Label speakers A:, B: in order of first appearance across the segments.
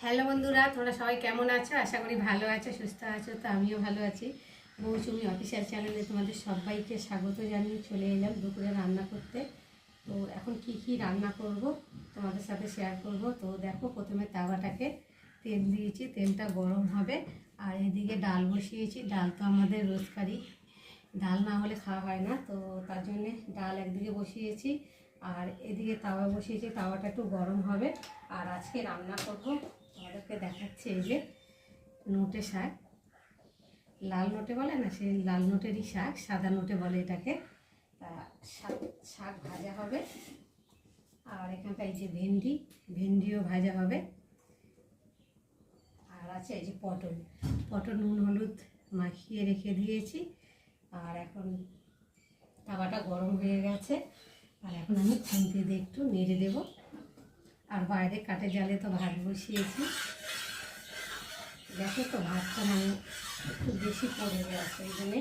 A: Hello বন্ধুরা, তোমরা সবাই কেমন আছো? আশা করি ভালো আছো, সুস্থ আছো, তো আমিও ভালো আছি। মৌসুমি অফিসিয়াল চ্যানেলে তোমাদের সবাইকে স্বাগত জানিয়ে চলে এলাম দুপুরে রান্না করতে। তো এখন কি কি রান্না করব তোমাদের সাথে শেয়ার করব। তো দেখো, প্রথমে তাওয়াটাকে তেল দিয়েছি, তেলটা গরম হবে। আর এদিকে ডাল বসিয়েছি, ডাল তো আমাদের রোজকারই। ডাল না হলে খাওয়া হয় না, তো তার জন্যে ডাল একদিকে বসিয়েছি। আর এদিকে তাওয়া বসিয়েছি, তাওয়াটা একটু গরম হবে। আর আজকে রান্না করব তোমাদেরকে দেখাচ্ছে এই যে নোটে শাক। লাল নোটে বলে না, সেই লাল নোটেরই শাক, সাদা নোটে বলে এটাকে। তা শাক শাক ভাজা হবে। আর এখানটা এই যে ভেন্ডি, ভেন্ডিও ভাজা হবে। আর আছে এই যে পটল। পটল, নুন, হলুদ মাখিয়ে রেখে দিয়েছি। আর এখন তাওয়াটা গরম হয়ে গেছে। আর এখন আমি খুন্তি দিয়ে একটু নেড়ে দেবো। আর বাইরে কাঠের জালে তো ভাত বসিয়েছি। দেখো তো ভাতটা মানে একটু বেশি পড়ে গেছে এই জন্যে।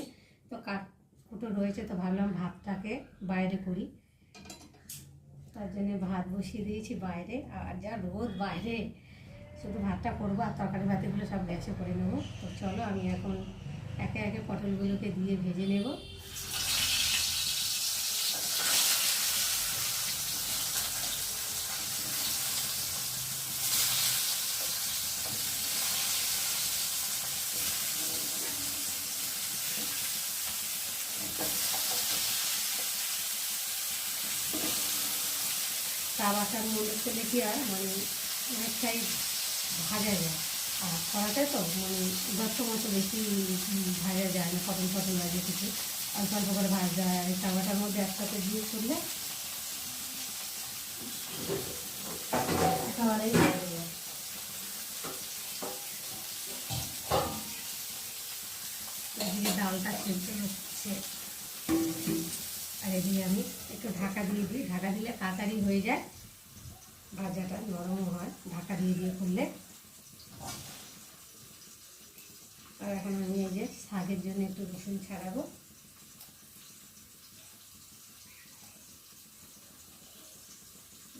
A: তো কাঠ কুটো রয়েছে তো ভাবলাম ভাতটাকে বাইরে করি। তার জন্য ভাত বসিয়ে দিয়েছি বাইরে। আর যা রোদ বাইরে, শুধু ভাতটা করব আর তরকারি ভাতিগুলো সব গ্যাসে করে নেব। তো চলো আমি এখন একে একে পটলগুলোকে দিয়ে ভেজে নেব। তাওয়াটার মধ্যে করলে কি আর মানে অনেকটাই ভাজা যায়। আর কড়াতে তো মানে দত্ত মতো বেশি ভাজা যায় না ফটন ফটন লাগে কিছু। অল্প অল্প করে ভাজা যায় আর তাওয়াটার মধ্যে একসাথে দিয়ে করলে এদিকে ডালটা খেলতে হচ্ছে। আর এদিকে আমি একটু ঢাকা দিয়ে দিই। ঢাকা দিলে তাড়াতাড়ি হয়ে যায়। ভাজাটা নরম হয়, ঢাকা দিয়ে দিয়ে করলে। আর এখন আমি এই যে শাকের জন্য একটু রসুন ছাড়াবো।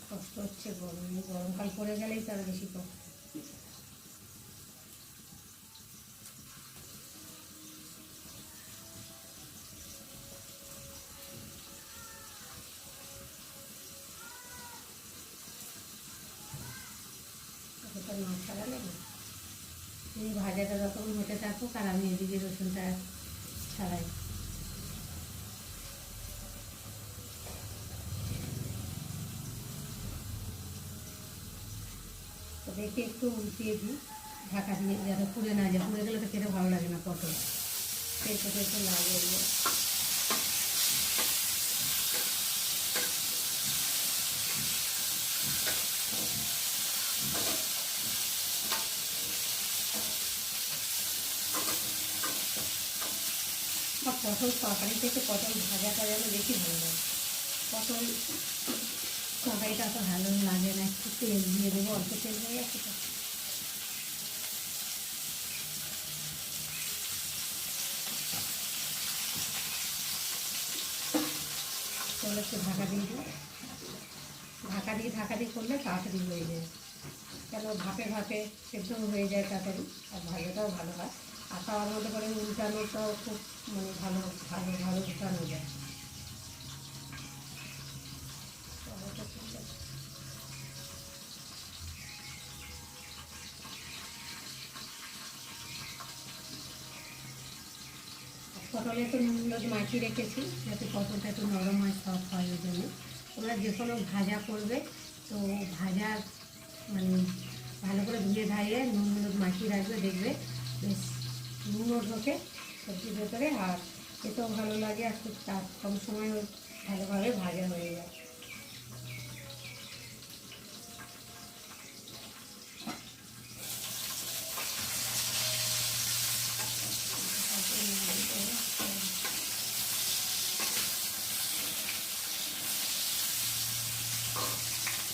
A: কষ্ট হচ্ছে, গরম গরমকাল পড়ে গেলেই তার বেশি কষ্ট। ছাড়ালে না এই ভাজাটা থাকুক আর আমি এদিকে রসুনটা ছাড়াই। দেখে একটু উল্টিয়ে দিই, ঢাকা দিয়ে যাতে পুড়ে না যায়। পুড়ে গেলে তো খেতে ভালো লাগে না পটল। সেই সাথে একটু লাগিয়ে পটল তরকারি থেকে পটল ভাজাটা যেন বেশি ভালো লাগে। পটল তরকারিটা তো ভালো লাগে না, একটু তেল দিয়ে দেবো, অল্প তেল হয়ে গেছে তাহলে একটু ঢাকা দিয়ে দিই। ঢাকা দিয়ে ঢাকা দিয়ে করলে তাড়াতাড়ি হয়ে যায়। কেন ভাপে ভাপে সেদ্ধ হয়ে যায় তাড়াতাড়ি, আর ভাজাটাও ভালো হয়। আর তাওয়ার মধ্যে করে উল্টানোটাও খুব মানে ভালো ভালো ভালো উল্টানো যায়। পটলে তো নুন হলুদ মাখিয়ে রেখেছি, যাতে পটলটা একটু নরম হয় সফট হয় ওই জন্য তোমরা যে কোনো ভাজা করবে, তো ভাজা মানে ভালো করে ধুয়ে ধাইয়ে নুন হলুদ রাখবে, দেখবে বেশ নুনও ঢোকে সবজির ভেতরে আর খেতেও ভালো লাগে আর খুব কম সময় ভালোভাবে ভাজা হয়ে যায়।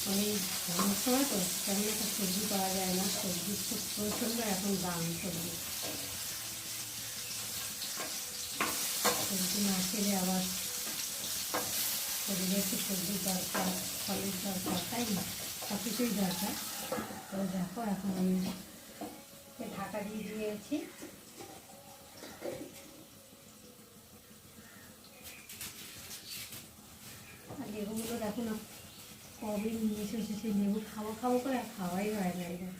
A: গরমের সময় তো তেমন একটা সবজি পাওয়া যায় না সবজি খুব প্রচণ্ড এখন দাম সবজি সবজি না খেলে আবার শরীরে একটু সবজির দরকার, ফলের দরকার, তাই না? সব কিছুই দরকার। তো দেখো, এখন আমি ঢাকা দিয়ে দিয়েছি। আর লেবুগুলো দেখো না, কবে নিয়ে এসেছে সেই লেবু খাব খাব করে আর খাওয়াই হয় না এটা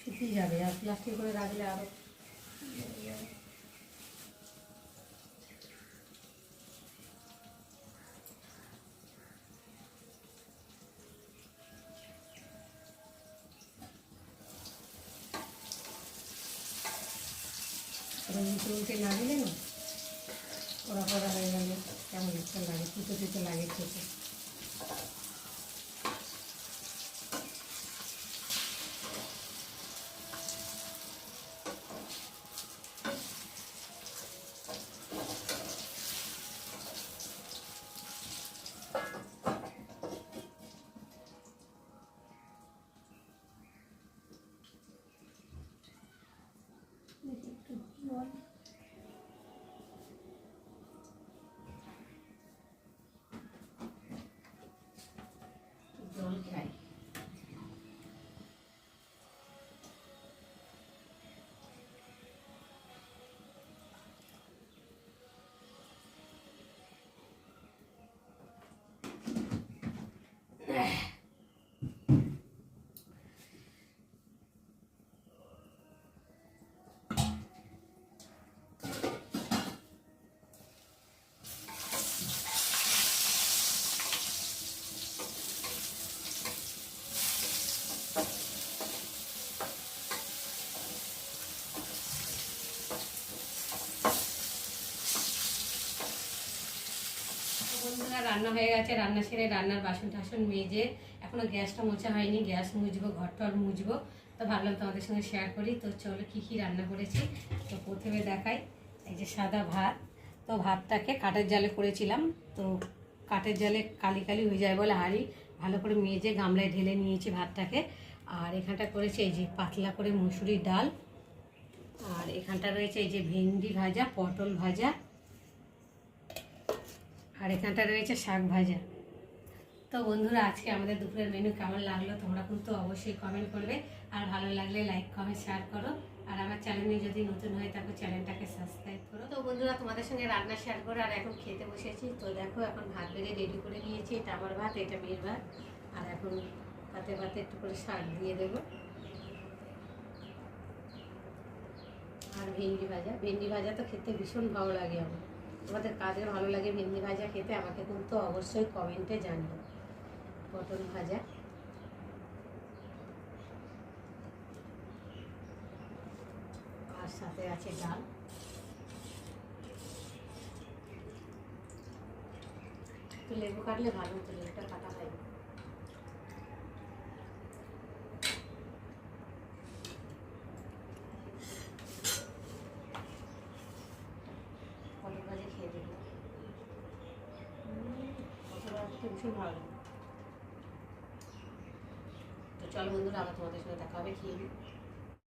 A: শুকিয়ে যাবে, আর প্লাস্টিক করে রাখলে আরও এবার উল্টে উল্টে না দিলে না কড়া কড়া হয়ে গেলে কেমন একটা লাগে তিতো তিতো লাগে খেতে একটু জল জল খাই বন্ধুরা রান্না হয়ে গেছে, রান্না সেরে রান্নার বাসন টাসন মেজে এখনও গ্যাসটা মোছা হয়নি, গ্যাস মুছবো ঘর টর মুছবো। তো ভাবলাম তোমাদের সঙ্গে শেয়ার করি। তো চলো কী কী রান্না করেছি, তো প্রথমে দেখাই। এই যে সাদা ভাত, তো ভাতটাকে কাঠের জালে করেছিলাম। তো কাঠের জালে কালি কালি হয়ে যায় বলে হাঁড়ি। ভালো করে মেজে গামলায় ঢেলে নিয়েছি ভাতটাকে। আর এখানটা করেছে এই যে পাতলা করে মুসুরির ডাল। আর এখানটা রয়েছে এই যে ভেন্ডি ভাজা, পটল ভাজা আর এখানটা রয়েছে শাক ভাজা। তো বন্ধুরা, আজকে আমাদের দুপুরের মেনু কেমন লাগল তোমরা কিন্তু অবশ্যই কমেন্ট করবে। আর ভালো লাগলে লাইক কমেন্ট শেয়ার করো। আর আমার চ্যানেলে যদি নতুন হয়ে থাকো চ্যানেলটাকে সাবস্ক্রাইব করো। তো বন্ধুরা, তোমাদের সঙ্গে রান্না শেয়ার করো আর এখন খেতে বসেছি। তো দেখো, এখন ভাত বেড়ে রেডি করে নিয়েছি। এটা আমার ভাত, এটা মেয়ের ভাত। আর এখন পাতে পাতে একটু করে শাক দিয়ে দেবো। আর ভেন্ডি ভাজা। ভেন্ডি ভাজা তো খেতে ভীষণ ভালো লাগে আমার। তোমাদের কাদের ভালো লাগে ভেন্ডি ভাজা খেতে আমাকে কিন্তু অবশ্যই কমেন্টে জানিও। পটল ভাজা। আর সাথে আছে ডাল। লেবু কাটলে ভালো হতো, লেবুটা কাটা হয় না। পটল ভাজা খেয়ে দেখব পটল ভাজা তো ভীষণ ভালো লাগে তো চলো বন্ধুরা আবার তোমাদের সঙ্গে দেখা হবে খেয়ে।